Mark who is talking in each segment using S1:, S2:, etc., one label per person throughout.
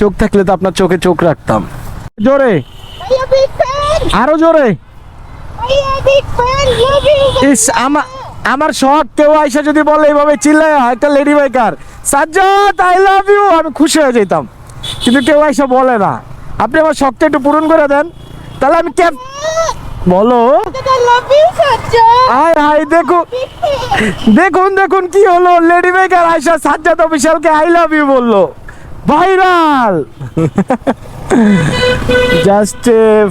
S1: চোখ থাকলে তো আপনার চোখে চোখ রাখতাম। জোরে. আরও জোরে. ইস আমার আমার শখ কেউ আইসা যদি বলে এইভাবে চিল্লায় একটা lady biker Sajjad I love you আমি খুশি হয়ে যেতাম। কিন্তু কেউ আইসা বলে না। আপনি আমার শখটা একটু পূরণ করে দেন। তাহলে আমি ক্যাব বলো।
S2: Sajjad.
S1: আয় হাই দেখুন দেখুন কি হলো। লেডি মেকার আয়সা সাজ্জাদ অফিসিয়ালকে আই লাভ ইউ বলল। ভাইরাল জাস্ট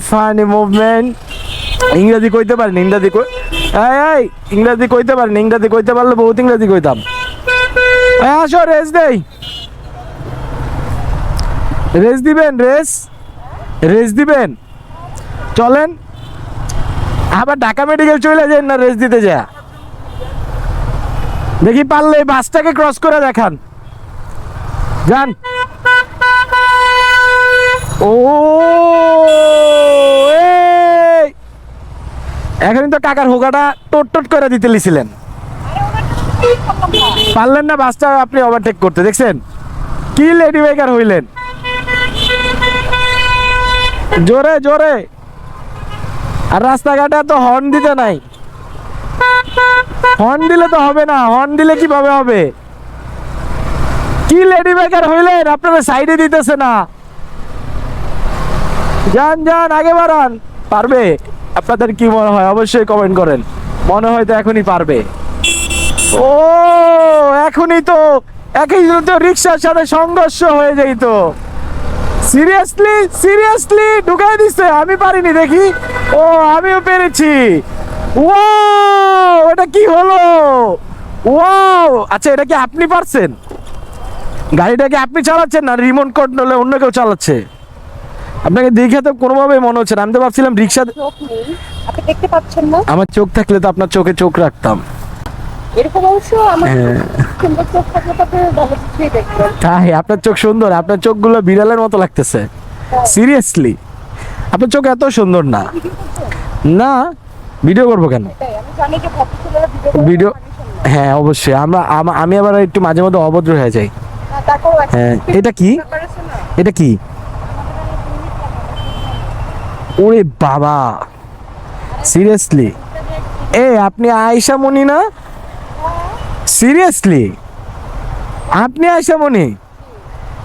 S1: ফানি মুভমেন্ট ইংরেজি কইতে পারেন, ইংরেজি কই এই ইংরেজি কইতে পারেন, ইংরেজি কইতে পারলে বহুত ইংরেজি কইতাম। আসো, রেস দেই। রেস দিবেন, রেস। রেস দিবেন। চলেন। আবার ঢাকা মেডিকেল চলে যায় না রেস্ট দিতে যা দেখি পারলে বাসটাকে ক্রস করে দেখান। যান। ও! এখনই তো কাকার হোগাটা টোট টোট করে দিতে লিছিলেন। পারলেন না বাসটা আপনি ওভারটেক করতে, দেখছেন? কি লেডি বেকার হইলেন। জোরে জোরে। আর রাস্তাঘাটে তো হর্ন দিতে নাই। হর্ন দিলে তো হবে না হর্ন দিলে কীভাবে হবে? কি লেডি বেকার হইলেন? আপনারা সাইডে দিতেছে না। যান যান, আগে বাড়ান। পারবে? আপনাদের কি মনে হয়? অবশ্যই কমেন্ট করেন। মনে হয় তো এখনই পারবে। ও, এখনই তো, একই তো রিক্সার সাথে সংঘর্ষ হয়ে যাইত সিরিয়াসলি সিরিয়াসলি ঢুকাই দিছে। আমি পারিনি দেখি। ও আমিও পেরেছি। ওয়াও এটা কি হলো? ওয়াও আচ্ছা এটা কি আপনি পারছেন? গাড়িটা কি আপনি চালাচ্ছেন না রিমোট কন্ট্রোলে অন্য কেউ চালাচ্ছে? আপনাকে দেখে তো কোনোভাবে মনে হচ্ছে না। আমি তো ভাবছিলাম রিক্সা
S2: আপনি দেখতে পাচ্ছেন না।
S1: আমার চোখ থাকলে তো আপনার চোখে চোখ রাখতাম।
S2: এরকম অবশ্য আমার
S1: হ্যাঁ।
S2: সুন্দর চোখ থাকলে তো আপনি ভালো কিছুই দেখবেন।
S1: তাই আপনার চোখ সুন্দর আপনার চোখগুলো বিড়ালের মতো লাগতেছে। সিরিয়াসলি আপনার চোখ এত সুন্দর না। না ভিডিও করব কেন?
S2: ভিডিও
S1: হ্যাঁ অবশ্যই। আমরা আমি আবার একটু মাঝে মধ্যে অভদ্র হয়ে যাই। হ্যাঁ এটা কি? এটা কি? ওরে বাবা। সিরিয়াসলি এ আপনি আয়সা মনি না? সিরিয়াসলি আপনি আয়সা মনি?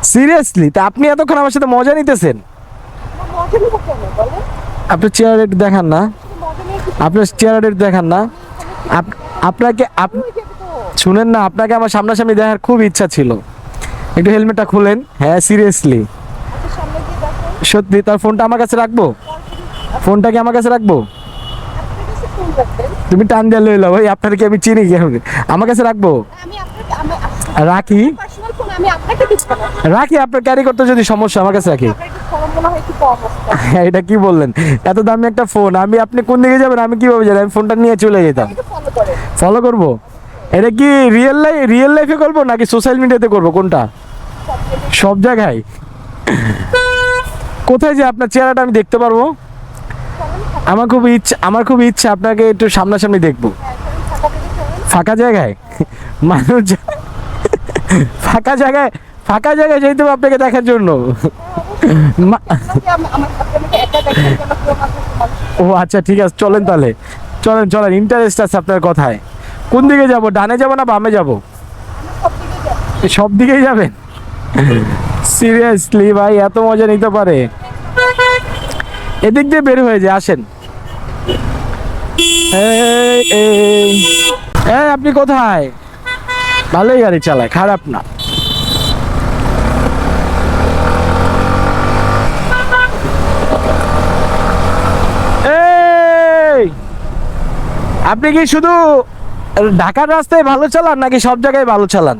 S1: সিরিয়াসলি তা আপনি এতক্ষণ আমার সাথে মজা নিতেছেন? আপনার চেয়ার একটু দেখান না। আপনার চেয়ার একটু দেখান না। আপ- আপনাকে আপ শুনেন না, আপনাকে আমার সামনাসামনি দেখার খুব ইচ্ছা ছিল। একটু হেলমেটটা খুলেন। হ্যাঁ সিরিয়াসলি সত্যি, তার ফোনটা আমার কাছে রাখব? ফোনটা কি আমার কাছে রাখব
S2: আপনার কাছে ফোন রাখবেন
S1: তুমি টান দিয়ে লইলো ভাই আপনার কি আমি চিনি কি আমি? আমার কাছে রাখব? রাখি? রাখি আপনার ক্যারি করতে যদি সমস্যা আমার কাছে রাখি। এটা কি বললেন? এত দামি একটা ফোন আমি আপনি কোন দিকে যাবেন? আমি কীভাবে জানি আমি ফোনটা নিয়ে চলে যেতাম।
S2: ফলো
S1: করব? এটা কি রিয়েল লাইফ রিয়েল লাইফে করব নাকি সোশ্যাল মিডিয়াতে করব? কোনটা? সব জায়গায়। কোথায় যে আপনার চেহারাটা আমি দেখতে পারব? আমার খুব ইচ্ছা, আমার খুব ইচ্ছা আপনাকে একটু সামনাসামনি দেখব। ফাঁকা জায়গায়? মানুষ ফাঁকা জায়গায় ফাঁকা জায়গায় যেতে হবে আপনাকে দেখার জন্য। ও আচ্ছা ঠিক আছে, চলেন তাহলে। চলেন চলেন ইন্টারেস্ট আছে আপনার কথায়। কোন দিকে যাব, ডানে যাব না বামে যাবে?
S2: সব
S1: দিকেই যাবেন? সিরিয়াসলি ভাই, এত মজা নিতে পারে। এদিক দিয়ে বের হয়ে যায়, আসেন। এই, আপনি কোথায়? ভালোই গাড়ি চালায়, খারাপ না। আপনি কি শুধু ঢাকার রাস্তায় ভালো চালান, নাকি সব জায়গায় ভালো চালান।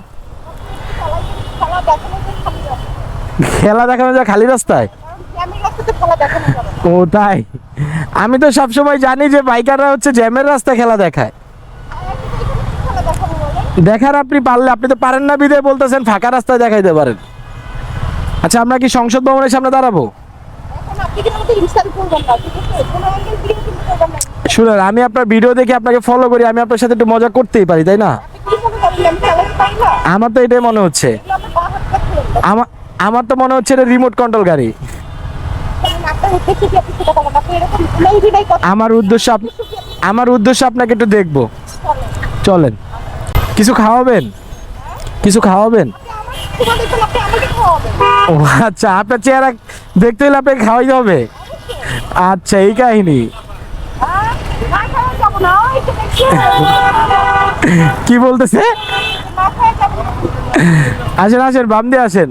S2: খেলা দেখানো যায় খালি
S1: রাস্তায়? ও, তাই আমি তো সবসময় জানি যে বাইকাররা হচ্ছে জ্যামের রাস্তায় খেলা দেখায়? দেখার আপনি পারলে, আপনি তো পারেন না বিদে বলতেছেন, ফাঁকা রাস্তায় দেখাইতে পারেন আচ্ছা আমরা কি সংসদ ভবনের সামনে দাঁড়াবো। শুনেন, আমি আপনার ভিডিও দেখে আপনাকে ফলো করি, আমি আপনার সাথে একটু মজা করতেই পারি, তাই না? আমার তো এটাই মনে হচ্ছে
S2: আমার
S1: তো মনে হচ্ছে এটা রিমোট কন্ট্রোল গাড়ি আমার উদ্দেশ্য আমার উদ্দেশ্য আপনাকে একটু দেখব। চলেন। কিছু খাওয়াবেন? কিছু খাওয়াবেন? ও আচ্ছা আপনার চেহারা দেখতে হলে আপনাকে খাওয়াই হবে। আচ্ছা এই কাহিনী। কি বলতেছে? আসেন আসেন, বাম দিয়ে আসেন।